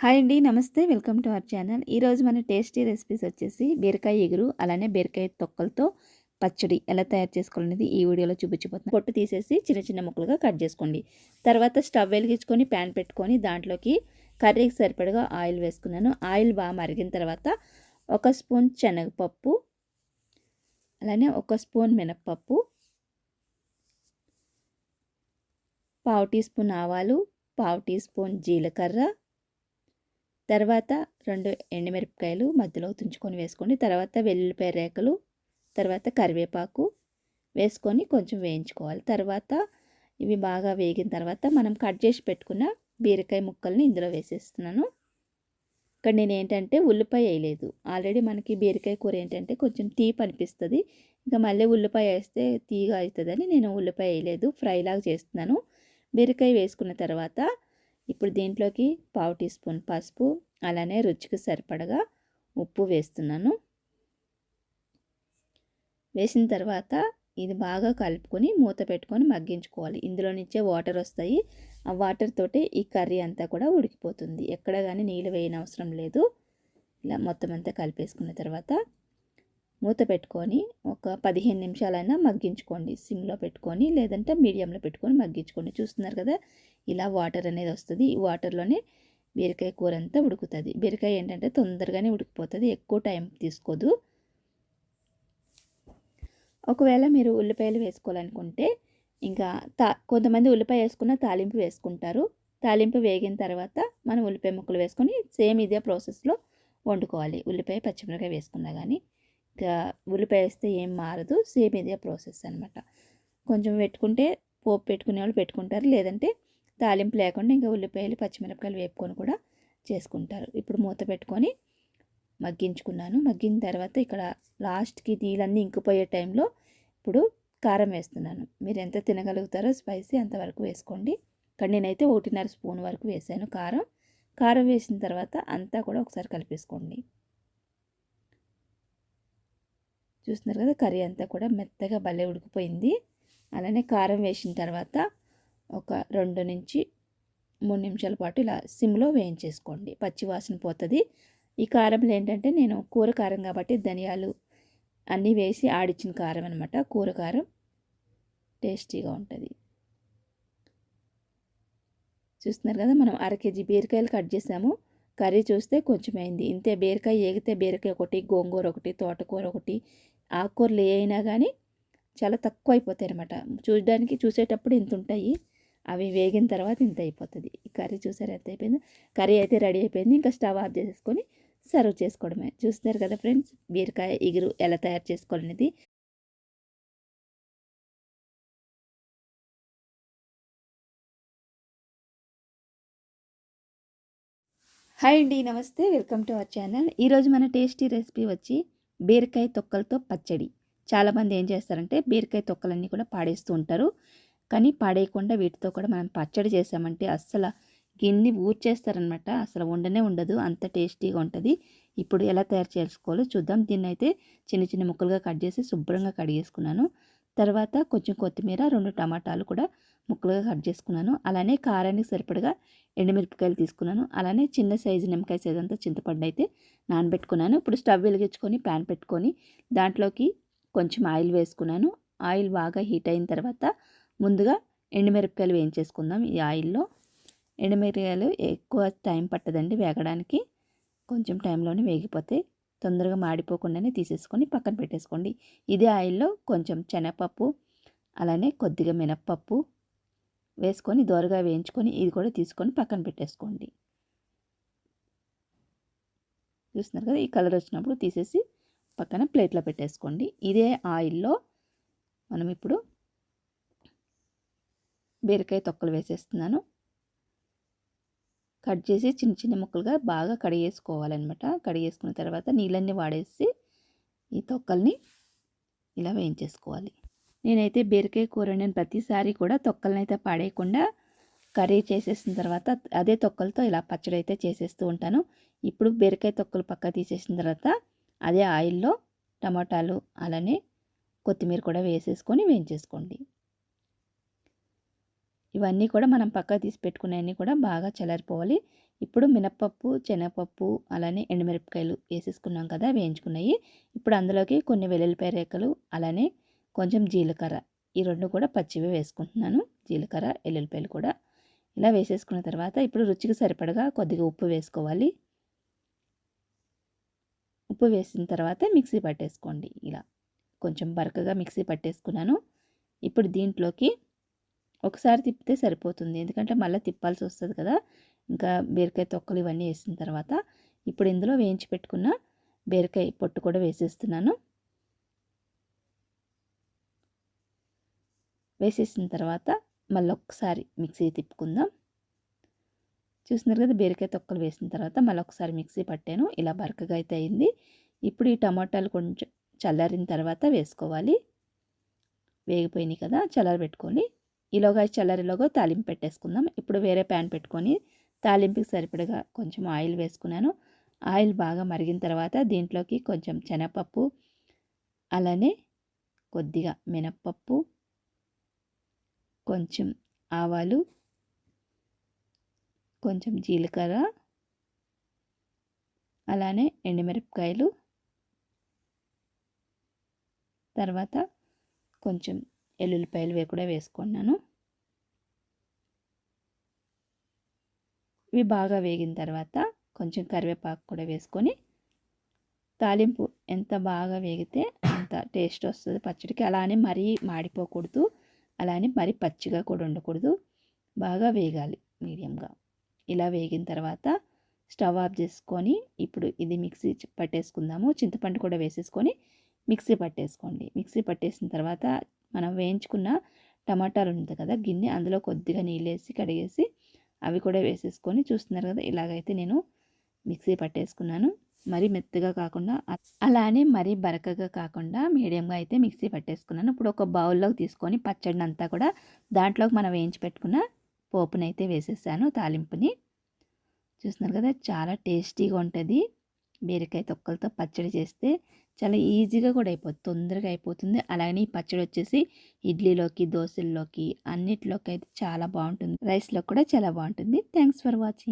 Hi అండి నమస్తే. Welcome to our channel. ఈరోజు మన టేస్టీ రెసిపీస్ వచ్చేసి బీరకాయ ఎగురు అలానే బీరకాయ తొక్కలతో పచ్చడి ఎలా తయారు చేసుకోవాలనేది ఈ వీడియోలో చూపించిపోతుంది పొట్టు తీసేసి చిన్న చిన్న ముక్కలుగా కట్ చేసుకోండి. తర్వాత స్టవ్ వెలిగించుకొని ప్యాన్ పెట్టుకొని దాంట్లోకి కర్రీకి సరిపడగా ఆయిల్ వేసుకున్నాను. ఆయిల్ బాగా మరిగిన తర్వాత ఒక స్పూన్ శనగపప్పు అలానే ఒక స్పూన్ మినప్పప్పు పావు టీ స్పూన్ ఆవాలు పావు టీ స్పూన్ జీలకర్ర తర్వాత రెండు ఎండుమిరపకాయలు మధ్యలో తుంచుకొని వేసుకోండి తర్వాత వెల్లుల్లిపాయ రేకలు తర్వాత కరివేపాకు వేసుకొని కొంచెం వేయించుకోవాలి. తర్వాత ఇవి బాగా వేగిన తర్వాత మనం కట్ చేసి పెట్టుకున్న బీరకాయ ముక్కల్ని ఇందులో వేసేస్తున్నాను. ఇక్కడ నేను ఏంటంటే ఉల్లిపాయ వేయలేదు. ఆల్రెడీ మనకి బీరకాయ కూర ఏంటంటే కొంచెం తీపి అనిపిస్తుంది. ఇంకా మళ్ళీ ఉల్లిపాయ వేస్తే తీగా అవుతుందని నేను ఉల్లిపాయ వేయలేదు. ఫ్రైలాగా చేస్తున్నాను. బీరకాయ వేసుకున్న తర్వాత ఇప్పుడు దీంట్లోకి పావు టీ స్పూన్ పసుపు అలానే రుచికి సరిపడగా ఉప్పు వేస్తున్నాను. వేసిన తర్వాత ఇది బాగా కలుపుకొని మూత పెట్టుకొని మగ్గించుకోవాలి. ఇందులో నుంచే వాటర్ వస్తాయి. ఆ వాటర్ తోటి ఈ కర్రీ అంతా కూడా ఉడికిపోతుంది. ఎక్కడ కానీ నీళ్ళు వేయనవసరం లేదు. ఇలా మొత్తం అంతా కలిపేసుకున్న తర్వాత మూత పెట్టుకొని ఒక పదిహేను నిమిషాలైనా మగ్గించుకోండి. సిమ్లో పెట్టుకొని లేదంటే మీడియంలో పెట్టుకొని మగ్గించుకోండి. చూస్తున్నారు కదా ఇలా వాటర్ అనేది వస్తుంది. ఈ వాటర్లోనే బీరకాయ కూర అంతా ఉడుకుతుంది. బీరకాయ ఏంటంటే తొందరగానే ఉడికిపోతుంది. ఎక్కువ టైం తీసుకోదు. ఒకవేళ మీరు ఉల్లిపాయలు వేసుకోవాలనుకుంటే ఇంకా తా కొంతమంది ఉల్లిపాయ వేసుకున్న తాలింపు వేసుకుంటారు. తాలింపు వేగిన తర్వాత మనం ఉల్లిపాయ ముక్కలు వేసుకొని సేమ్ ఇదే ప్రాసెస్లో వండుకోవాలి. ఉల్లిపాయ పచ్చిమిరకాయ వేసుకున్నా కానీ ఉల్లిపాయ వేస్తే ఏం మారదు. సేమ్ ఇదే ప్రాసెస్ అనమాట కొంచెం పెట్టుకుంటే పోపు పెట్టుకునే వాళ్ళు పెట్టుకుంటారు. లేదంటే తాలింపు లేకుండా ఇంకా ఉల్లిపాయలు పచ్చిమిరపకాయలు వేపుకొని కూడా చేసుకుంటారు. ఇప్పుడు మూత పెట్టుకొని మగ్గించుకున్నాను. మగ్గిన తర్వాత ఇక్కడ లాస్ట్కి నీళ్ళన్నీ ఇంకిపోయే టైంలో ఇప్పుడు కారం వేస్తున్నాను. మీరు ఎంత తినగలుగుతారో స్పైసీ అంతవరకు వేసుకోండి. ఇక్కడ నేనైతే ఒకటిన్నర స్పూన్ వరకు వేసాను కారం. కారం వేసిన తర్వాత అంతా కూడా ఒకసారి కలిపేసుకోండి. చూస్తున్నారు కదా కర్రీ అంతా కూడా మెత్తగా భలే ఉడికిపోయింది. అలానే కారం వేసిన తర్వాత ఒక రెండు నుంచి మూడు నిమిషాల పాటు ఇలా సిమ్లో వేయించేసుకోండి. పచ్చి వాసన పోతుంది. ఈ కారంలో ఏంటంటే నేను కూర కారం కాబట్టి ధనియాలు అన్నీ వేసి ఆడిచ్చిన కారం అనమాట కూర కారం టేస్టీగా ఉంటుంది. చూస్తున్నారు కదా మనం అర కేజీ బీరకాయలు కట్ చేసాము. కర్రీ చూస్తే కొంచెం అయింది. ఇంతే బీరకాయ ఏగితే బీరకాయ ఒకటి గోంగూర ఒకటి తోటకూర ఒకటి ఆకుకూరలు ఏ అయినా కానీ చాలా తక్కువ అయిపోతాయి అనమాట చూడడానికి చూసేటప్పుడు ఇంత ఉంటాయి. అవి వేగిన తర్వాత ఇంత అయిపోతుంది. ఈ కర్రీ చూసారు ఎంత అయిపోయిందో? కర్రీ అయితే రెడీ అయిపోయింది. ఇంకా స్టవ్ ఆఫ్ చేసుకొని సర్వ్ చేసుకోవడమే. చూస్తున్నారు కదా ఫ్రెండ్స్ బీరకాయ ఇగురు ఎలా తయారు చేసుకోవాలనేది. హాయ్ అండి నమస్తే. Welcome to our channel. ఈరోజు మన టేస్టీ రెసిపీ వచ్చి బీరకాయ తొక్కలతో పచ్చడి. చాలామంది ఏం చేస్తారంటే బీరకాయ తొక్కలన్నీ కూడా పాడేస్తూ ఉంటారు. కానీ పాడేయకుండా వీటితో కూడా మనం పచ్చడి చేసామంటే అస్సలు గిన్నె ఊర్చేస్తారనమాట అసలు ఉండనే ఉండదు. అంత టేస్టీగా ఉంటుంది. ఇప్పుడు ఎలా తయారు చేసుకోవాలో చూద్దాం. దీన్ని అయితే చిన్న చిన్న ముక్కలుగా కట్ చేసి శుభ్రంగా కడిగేసుకున్నాను. తర్వాత కొంచెం కొత్తిమీర రెండు టమాటాలు కూడా ముక్కలుగా కట్ చేసుకున్నాను. అలానే కారానికి సరిపడగా ఎండుమిరపకాయలు తీసుకున్నాను. అలానే చిన్న సైజు నిమ్మకాయ సైజు అంతా చింతపండు అయితే నానబెట్టుకున్నాను. ఇప్పుడు స్టవ్ వెలిగించుకొని ప్యాన్ పెట్టుకొని దాంట్లోకి కొంచెం ఆయిల్ వేసుకున్నాను. ఆయిల్ బాగా హీట్ అయిన తర్వాత ముందుగా ఎండుమిరపకాయలు వేయించేసుకుందాం ఈ ఆయిల్లో. ఎండుమిరపకాయలు ఎక్కువ టైం పట్టదండి వేగడానికి. కొంచెం టైంలోనే వేగిపోతే తొందరగా మాడిపోకుండానే తీసేసుకొని పక్కన పెట్టేసుకోండి. ఇదే ఆయిల్లో కొంచెం శనగపప్పు అలానే కొద్దిగా మినప్పప్పు వేసుకొని దోరగా వేయించుకొని ఇది కూడా తీసుకొని పక్కన పెట్టేసుకోండి. చూస్తున్నారు కదా ఈ కలర్ వచ్చినప్పుడు తీసేసి పక్కన ప్లేట్లో పెట్టేసుకోండి. ఇదే ఆయిల్లో మనం ఇప్పుడు బీరకాయ తొక్కలు వేసేస్తున్నాను. కట్ చేసి చిన్న చిన్న ముక్కలుగా బాగా కడిగేసుకోవాలన్నమాట. కడిగేసుకున్న తర్వాత నీళ్ళన్నీ వాడేసి ఈ తొక్కల్ని ఇలా వేయించేసుకోవాలి. నేనైతే బీరకాయ కూర నేను ప్రతిసారి కూడా తొక్కలను అయితే పాడేయకుండా కర్రీ చేసేసిన తర్వాత అదే తొక్కలతో ఇలా పచ్చడి అయితే చేసేస్తూ ఉంటాను. ఇప్పుడు బీరకాయ తొక్కలు పక్క తీసేసిన తర్వాత అదే ఆయిల్లో టమాటాలు అలానే కొత్తిమీర కూడా వేసేసుకొని వేయించేసుకోండి. ఇవన్నీ కూడా మనం పక్క తీసి పెట్టుకునేవన్నీ కూడా బాగా చల్లారిపోవాలి. ఇప్పుడు మినప్పప్పు శనగపప్పు అలానే ఎండుమిరపకాయలు వేసేసుకున్నాం కదా వేయించుకున్నాయి. ఇప్పుడు అందులోకి కొన్ని వెల్లుల్లిపాయ రేఖలు అలానే కొంచెం జీలకర్ర. ఈ రెండు కూడా పచ్చివి వేసుకుంటున్నాను. జీలకర్ర ఎల్లుల్లిపాయలు కూడా. ఇలా వేసేసుకున్న తర్వాత ఇప్పుడు రుచికి సరిపడగా కొద్దిగా ఉప్పు వేసుకోవాలి. ఉప్పు వేసిన తర్వాత మిక్సీ పట్టేసుకోండి. ఇలా కొంచెం బరకగా మిక్సీ పట్టేసుకున్నాను. ఇప్పుడు దీంట్లోకి ఒకసారి తిప్పితే సరిపోతుంది. ఎందుకంటే మళ్ళీ తిప్పాల్సి వస్తుంది కదా. ఇంకా బీరకాయ తొక్కలు ఇవన్నీ వేసిన తర్వాత ఇప్పుడు ఇందులో వేయించి పెట్టుకున్న బీరకాయ పొట్టు కూడా వేసేస్తున్నాను. వేసేసిన తర్వాత మళ్ళీ ఒక్కసారి మిక్సీ తిప్పుకుందాం. చూస్తున్నారు కదా బీరకాయ తొక్కలు వేసిన తర్వాత మళ్ళీ ఒకసారి మిక్సీ పట్టాను. ఇలా బరకగా అయితే అయింది. ఇప్పుడు ఈ టమాటాలు కొంచెం చల్లారిన తర్వాత వేసుకోవాలి. వేగిపోయినాయి కదా చల్లారబెట్టుకొని ఈలోగా చల్లరిలోగా తాలింపు పెట్టేసుకుందాం. ఇప్పుడు వేరే ప్యాన్ పెట్టుకొని తాలింపుకి సరిపడగా కొంచెం ఆయిల్ వేసుకున్నాను. ఆయిల్ బాగా మరిగిన తర్వాత దీంట్లోకి కొంచెం శనగపప్పు అలానే కొద్దిగా మినప్పప్పు కొంచెం ఆవాలు కొంచెం జీలకర్ర అలానే ఎండుమిరపకాయలు తర్వాత కొంచెం ఎల్లుల్లిపాయలు వే కూడా వేసుకున్నాను. ఇవి బాగా వేగిన తర్వాత కొంచెం కరివేపాకు కూడా వేసుకొని తాలింపు ఎంత బాగా వేగితే అంత టేస్ట్ వస్తుంది పచ్చడికి. అలానే మరీ మాడిపోకూడదు అలానే మరీ పచ్చిగా కూడా ఉండకూడదు. బాగా వేగాలి మీడియంగా. ఇలా వేగిన తర్వాత స్టవ్ ఆఫ్ చేసుకొని ఇప్పుడు ఇది మిక్సీ పట్టేసుకుందాము. చింతపండు కూడా వేసేసుకొని మిక్సీ పట్టేసుకోండి. మిక్సీ పట్టేసిన తర్వాత మనం వేయించుకున్న టమాటాలు ఉంటుంది కదా గిన్నె అందులో కొద్దిగా నీళ్ళేసి కడిగేసి అవి కూడా వేసేసుకొని చూస్తున్నారు కదా ఇలాగైతే నేను మిక్సీ పట్టేసుకున్నాను. మరీ మెత్తగా కాకుండా అలానే మరీ బరకగా కాకుండా మీడియంగా అయితే మిక్సీ పట్టేసుకున్నాను. ఇప్పుడు ఒక బౌల్లోకి తీసుకొని పచ్చడిని అంతా కూడా దాంట్లోకి మనం వేయించి పెట్టుకున్న పోపునైతే వేసేసాను తాలింపుని. చూస్తున్నారు కదా చాలా టేస్టీగా ఉంటుంది. బీరకాయ తొక్కలతో పచ్చడి చేస్తే చాలా ఈజీగా కూడా అయిపోతుంది తొందరగా అయిపోతుంది. అలాగే ఈ పచ్చడి వచ్చేసి ఇడ్లీలోకి దోశల్లోకి అన్నిటిలోకి అయితే చాలా బాగుంటుంది. రైస్లో కూడా చాలా బాగుంటుంది. Thanks for watching.